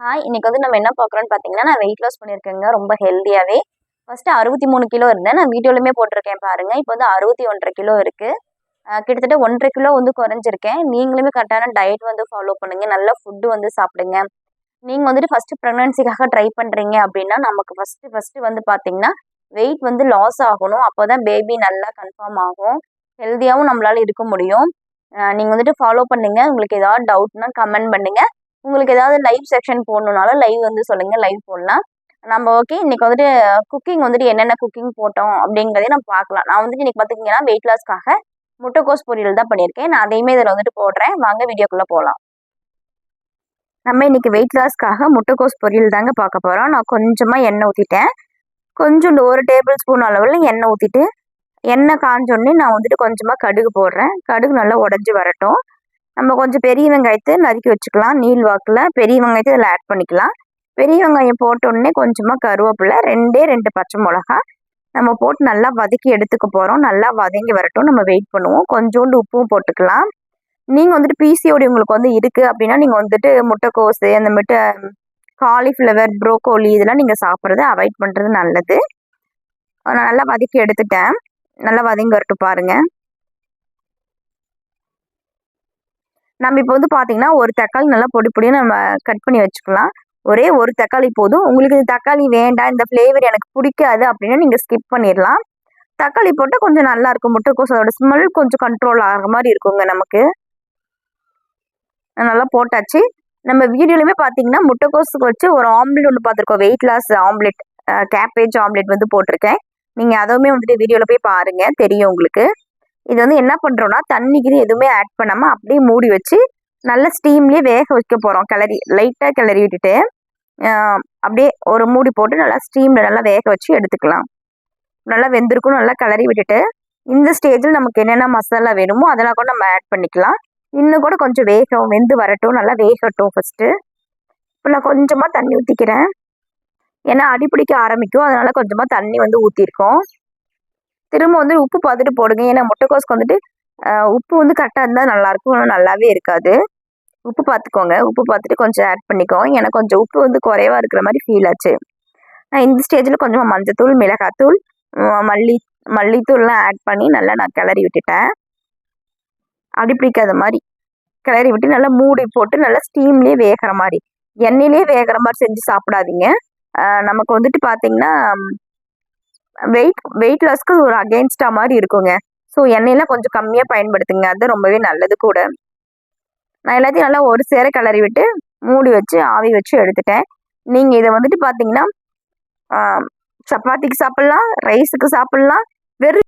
Hi இன்றைக்கி வந்து நம்ம என்ன பார்க்குறோன்னு பார்த்தீங்கன்னா நான் வெயிட் லாஸ் பண்ணியிருக்கேங்க ரொம்ப ஹெல்த்தியாகவே ஃபஸ்ட்டு அறுபத்தி மூணு கிலோ இருந்தேன். நான் வீடியோலையுமே போட்டிருக்கேன் பாருங்கள் இப்போ வந்து அறுபத்தி ஒன்றரை கிலோ இருக்குது கிட்டத்தட்ட ஒன்றரை கிலோ வந்து குறைஞ்சிருக்கேன். நீங்களுமே கரெக்டான டயட் வந்து ஃபாலோ பண்ணுங்கள் நல்ல ஃபுட்டு வந்து சாப்பிடுங்க. நீங்கள் வந்துட்டு ஃபஸ்ட்டு ப்ரெக்னன்சிக்காக ட்ரை பண்ணுறீங்க அப்படின்னா நமக்கு ஃபஸ்ட்டு ஃபஸ்ட்டு வந்து பார்த்தீங்கன்னா வெயிட் வந்து லாஸ் ஆகணும். அப்போ தான் பேபி நல்லா கன்ஃபார்ம் ஆகும். ஹெல்த்தியாகவும் நம்மளால் இருக்க முடியும். நீங்கள் வந்துட்டு ஃபாலோ பண்ணுங்கள் உங்களுக்கு ஏதாவது டவுட்னா கமெண்ட் பண்ணுங்கள் உங்களுக்கு ஏதாவது லைவ் செக்ஷன் போடணுனாலும் லைவ் வந்து சொல்லுங்கள் லைவ் போடலாம். நம்ம ஓகே இன்னைக்கு வந்துட்டு குக்கிங் வந்துட்டு என்னென்ன குக்கிங் போட்டோம் அப்படிங்கிறதையும் நம்ம பார்க்கலாம். நான் வந்துட்டு இன்னைக்கு பார்த்துக்கிங்கன்னா வெயிட் லாஸ்க்காக முட்டைக்கோஸ் பொரியல் தான் பண்ணியிருக்கேன். நான் அதையுமே இதில் வந்துட்டு போடுறேன். வாங்க வீடியோக்குள்ளே போகலாம். நம்ம இன்னைக்கு வெயிட் லாஸ்க்காக முட்டைக்கோஸ் பொரியல் தாங்க பார்க்க போகிறோம் நான் கொஞ்சமாக எண்ணெய் ஊற்றிட்டேன் கொஞ்சோண்டு ஒரு டேபிள் ஸ்பூன் அளவில் எண்ணெய் ஊற்றிட்டு எண்ணெய் காஞ்சோடனே நான் வந்துட்டு கொஞ்சமாக கடுகு போடுறேன். கடுகு நல்லா உடஞ்சி வரட்டும். நம்ம கொஞ்சம் பெரிய வெங்காயத்தை நறுக்கி வச்சுக்கலாம். நீள் வாக்கில் பெரிய வெங்காயத்தை இதில் ஆட் பண்ணிக்கலாம். பெரிய வெங்காயம் போட்டோடனே கொஞ்சமாக கருவேப்பிலை ரெண்டே ரெண்டு பச்சை மிளகா. நம்ம போட்டு நல்லா வதக்கி எடுத்துக்க போகிறோம் நல்லா வதங்கி வரட்டும். நம்ம வெயிட் பண்ணுவோம். கொஞ்சோண்டு உப்பும் போட்டுக்கலாம். நீங்கள் வந்துட்டு பிசிஓடி உங்களுக்கு வந்து இருக்குது அப்படின்னா நீங்கள் வந்துட்டு முட்டைக்கோஸு அந்த மாட்டு காலிஃப்ளவர் ப்ரோக்கோலி இதெல்லாம் நீங்கள் சாப்பிட்றது அவாய்ட் பண்ணுறது நல்லது. நான் நல்லா வதக்கி எடுத்துட்டேன். நல்லா வதங்கி வரட்டும் பாருங்கள் நம்ம இப்போ வந்து பார்த்தீங்கன்னா ஒரு தக்காளி நல்லா பொடி பொடியாக நம்ம கட் பண்ணி வச்சுக்கலாம். ஒரே ஒரு தக்காளி போதும். உங்களுக்கு இந்த தக்காளி வேண்டாம் இந்த ஃப்ளேவர் எனக்கு பிடிக்காது அப்படின்னு நீங்கள் ஸ்கிப் பண்ணிடலாம். தக்காளி போட்டால் கொஞ்சம் நல்லா இருக்கும். முட்டைக்கோஸ் அதோட ஸ்மெல் கொஞ்சம் கண்ட்ரோல் ஆகிற மாதிரி இருக்குங்க நமக்கு. நல்லா போட்டாச்சு. நம்ம வீடியோலையுமே பார்த்தீங்கன்னா முட்டைக்கோஸுக்கு வச்சு ஒரு ஆம்லெட் ஒன்று பார்த்துருக்கோம் weight loss omelette cabbage omelette வந்து போட்டிருக்கேன். நீங்கள் அதுவுமே வந்துட்டு வீடியோவில் போய் பாருங்கள் தெரியும் உங்களுக்கு. இது வந்து என்ன பண்ணுறோன்னா தண்ணிக்கு எதுவுமே ஆட் பண்ணாமல் அப்படியே மூடி வச்சு நல்ல ஸ்டீம்லேயே வேக வைக்க போகிறோம் கிளறி லைட்டாக கிளறி விட்டுட்டு அப்படியே ஒரு மூடி போட்டு நல்லா ஸ்டீமில் நல்லா வேக வச்சு எடுத்துக்கலாம். நல்லா வெந்திருக்கும் நல்லா கிளறி விட்டுட்டு இந்த ஸ்டேஜில் நமக்கு என்னென்ன மசாலா வேணுமோ அதெல்லாம் கூட நம்ம ஆட் பண்ணிக்கலாம். இன்னும் கூட கொஞ்சம் வேகம் வெந்து வரட்டும் நல்லா வேகட்டும் ஃபஸ்ட்டு இப்போ நான் கொஞ்சமாக தண்ணி ஊற்றிக்கிறேன் ஏன்னா அடிப்பிடிக்க ஆரம்பிக்கும் அதனால் கொஞ்சமாக தண்ணி வந்து ஊற்றிருக்கோம் திரும்ப வந்து உப்பு பார்த்துட்டு போடுங்க. ஏன்னா முட்டைக்கோஸ்க்கு வந்துட்டு உப்பு வந்து கரெக்டாக இருந்தால் நல்லாயிருக்கும் ஆனால் நல்லாவே இருக்காது. உப்பு பார்த்துக்கோங்க. உப்பு பார்த்துட்டு கொஞ்சம் ஆட் பண்ணிக்கோங்க. எனக்கு கொஞ்சம் உப்பு வந்து குறைவாக இருக்கிற மாதிரி ஃபீல் ஆச்சு. நான் இந்த ஸ்டேஜில் கொஞ்சமாக மஞ்சத்தூள் மிளகாத்தூள் மல்லி மல்லித்தூள்லாம் ஆட் பண்ணி நல்லா நான் கிளறி விட்டுட்டேன். அப்படி பிடிக்காத மாதிரி. கிளறி விட்டு நல்லா மூடி போட்டு நல்லா ஸ்டீம்லேயே வேகிற மாதிரி. எண்ணெயிலே வேகிற மாதிரி செஞ்சு சாப்பிடாதீங்க. நமக்கு வந்துட்டு பார்த்தீங்கன்னா வெயிட் வெயிட் லாஸ்க்கு ஒரு அகெயின்ஸ்டா மாதிரி இருக்குங்க. ஸோ எண்ணெயெல்லாம் கொஞ்சம் கம்மியாக பயன்படுத்துங்க. அது ரொம்பவே நல்லது கூட. நான் எல்லாத்தையும் நல்லா ஒரு சேர கிளறி விட்டு மூடி வச்சு ஆவி வச்சு எடுத்துட்டேன். நீங்கள் இதை வந்துட்டு பார்த்தீங்கன்னா சப்பாத்திக்கு சாப்பிட்லாம் ரைஸுக்கு சாப்பிட்லாம் வெறும்